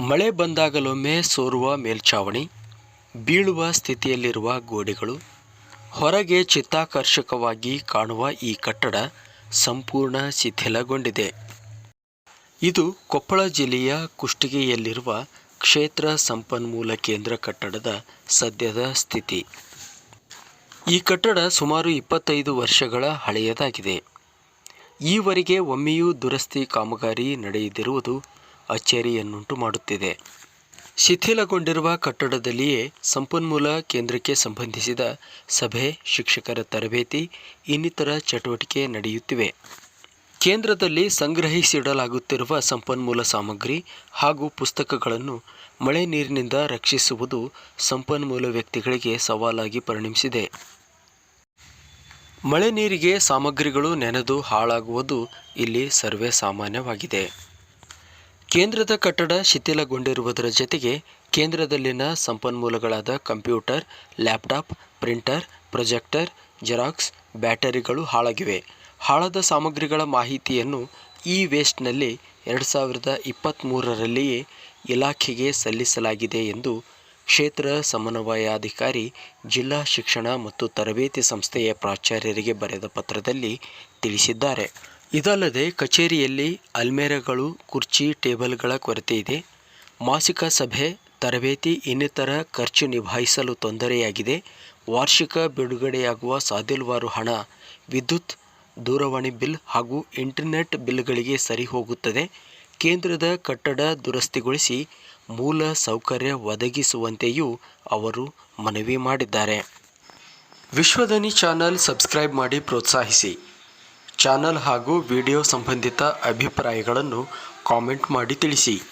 ಮಳೆ ಬಂದಾಗಲೊಮ್ಮೆ ಸೋರುವ ಮೇಲ್ಛಾವಣಿ, ಬೀಳುವ ಸ್ಥಿತಿಯಲ್ಲಿರುವ ಗೋಡೆಗಳು, ಹೊರಗೆ ಚಿತ್ತಾಕರ್ಷಕವಾಗಿ ಕಾಣುವ ಈ ಕಟ್ಟಡ ಸಂಪೂರ್ಣ ಶಿಥಿಲಗೊಂಡಿದೆ. ಇದು ಕೊಪ್ಪಳ ಜಿಲ್ಲೆಯ ಕುಷ್ಟಿಗೆಯಲ್ಲಿರುವ ಕ್ಷೇತ್ರ ಸಂಪನ್ಮೂಲ ಕೇಂದ್ರ ಕಟ್ಟಡದ ಸದ್ಯದ ಸ್ಥಿತಿ. ಈ ಕಟ್ಟಡ ಸುಮಾರು ಇಪ್ಪತ್ತೈದು ವರ್ಷಗಳ ಹಳೆಯದಾಗಿದೆ. ಈವರೆಗೆ ಒಮ್ಮೆಯೂ ದುರಸ್ತಿ ಕಾಮಗಾರಿ ನಡೆಯದಿರುವುದು ಅಚ್ಚರಿಯನ್ನುಂಟು ಮಾಡುತ್ತಿದೆ. ಶಿಥಿಲಗೊಂಡಿರುವ ಕಟ್ಟಡದಲ್ಲಿಯೇ ಸಂಪನ್ಮೂಲ ಕೇಂದ್ರಕ್ಕೆ ಸಂಬಂಧಿಸಿದ ಸಭೆ, ಶಿಕ್ಷಕರ ತರಬೇತಿ, ಇನ್ನಿತರ ಚಟುವಟಿಕೆ ನಡೆಯುತ್ತಿವೆ. ಕೇಂದ್ರದಲ್ಲಿ ಸಂಗ್ರಹಿಸಿಡಲಾಗುತ್ತಿರುವ ಸಂಪನ್ಮೂಲ ಸಾಮಗ್ರಿ ಹಾಗೂ ಪುಸ್ತಕಗಳನ್ನು ಮಳೆ ನೀರಿನಿಂದ ರಕ್ಷಿಸುವುದು ಸಂಪನ್ಮೂಲ ವ್ಯಕ್ತಿಗಳಿಗೆ ಸವಾಲಾಗಿ ಪರಿಣಮಿಸಿದೆ. ಮಳೆ ನೀರಿಗೆ ಸಾಮಗ್ರಿಗಳು ನೆನೆದು ಹಾಳಾಗುವುದು ಇಲ್ಲಿ ಸರ್ವೇ ಸಾಮಾನ್ಯವಾಗಿದೆ. ಕೇಂದ್ರದ ಕಟ್ಟಡ ಶಿಥಿಲಗೊಂಡಿರುವುದರ ಜತೆಗೆ ಕೇಂದ್ರದಲ್ಲಿನ ಸಂಪನ್ಮೂಲಗಳಾದ computer, laptop, printer, projector, Xerox, ಬ್ಯಾಟರಿಗಳು ಹಾಳಾಗಿವೆ. ಹಾಳಾದ ಸಾಮಗ್ರಿಗಳ ಮಾಹಿತಿಯನ್ನು ಇ ವೇಸ್ಟ್ನಲ್ಲಿ ಎರಡು ಸಾವಿರದ ಇಪ್ಪತ್ತ್ಮೂರರಲ್ಲಿಯೇ ಇಲಾಖೆಗೆ ಸಲ್ಲಿಸಲಾಗಿದೆ ಎಂದು ಕ್ಷೇತ್ರ ಸಮನ್ವಯಾಧಿಕಾರಿ, ಜಿಲ್ಲಾ ಶಿಕ್ಷಣ ಮತ್ತು ತರಬೇತಿ ಸಂಸ್ಥೆಯ ಪ್ರಾಚಾರ್ಯರಿಗೆ ಬರೆದ ಪತ್ರದಲ್ಲಿ ತಿಳಿಸಿದ್ದಾರೆ. ಇದಲ್ಲದೆ ಕಚೇರಿಯಲ್ಲಿ ಅಲ್ಮೇರಗಳು, ಕುರ್ಚಿ, ಟೇಬಲ್ಗಳ ಕೊರತೆ ಇದೆ. ಮಾಸಿಕ ಸಭೆ, ತರಬೇತಿ, ಇನ್ನಿತರ ಖರ್ಚು ನಿಭಾಯಿಸಲು ತೊಂದರೆಯಾಗಿದೆ. ವಾರ್ಷಿಕ ಬಿಡುಗಡೆಯಾಗುವ ಸಾದಿಲ್ವಾರು ಹಣ, ವಿದ್ಯುತ್, ದೂರವಾಣಿ ಬಿಲ್ ಹಾಗೂ ಇಂಟರ್ನೆಟ್ ಬಿಲ್ಗಳಿಗೆ ಸರಿ ಹೋಗುತ್ತದೆ. ಕೇಂದ್ರದ ಕಟ್ಟಡ ದುರಸ್ತಿಗೊಳಿಸಿ ಮೂಲ ಸೌಕರ್ಯ ಒದಗಿಸುವಂತೆಯೂ ಅವರು ಮನವಿ ಮಾಡಿದ್ದಾರೆ. ವಿಶ್ವದನಿ ಚಾನಲ್ ಸಬ್ಸ್ಕ್ರೈಬ್ ಮಾಡಿ ಪ್ರೋತ್ಸಾಹಿಸಿ. ಚಾನಲ್ ಹಾಗೂ ವಿಡಿಯೋ ಸಂಬಂಧಿತ ಅಭಿಪ್ರಾಯಗಳನ್ನು ಕಾಮೆಂಟ್ ಮಾಡಿ ತಿಳಿಸಿ.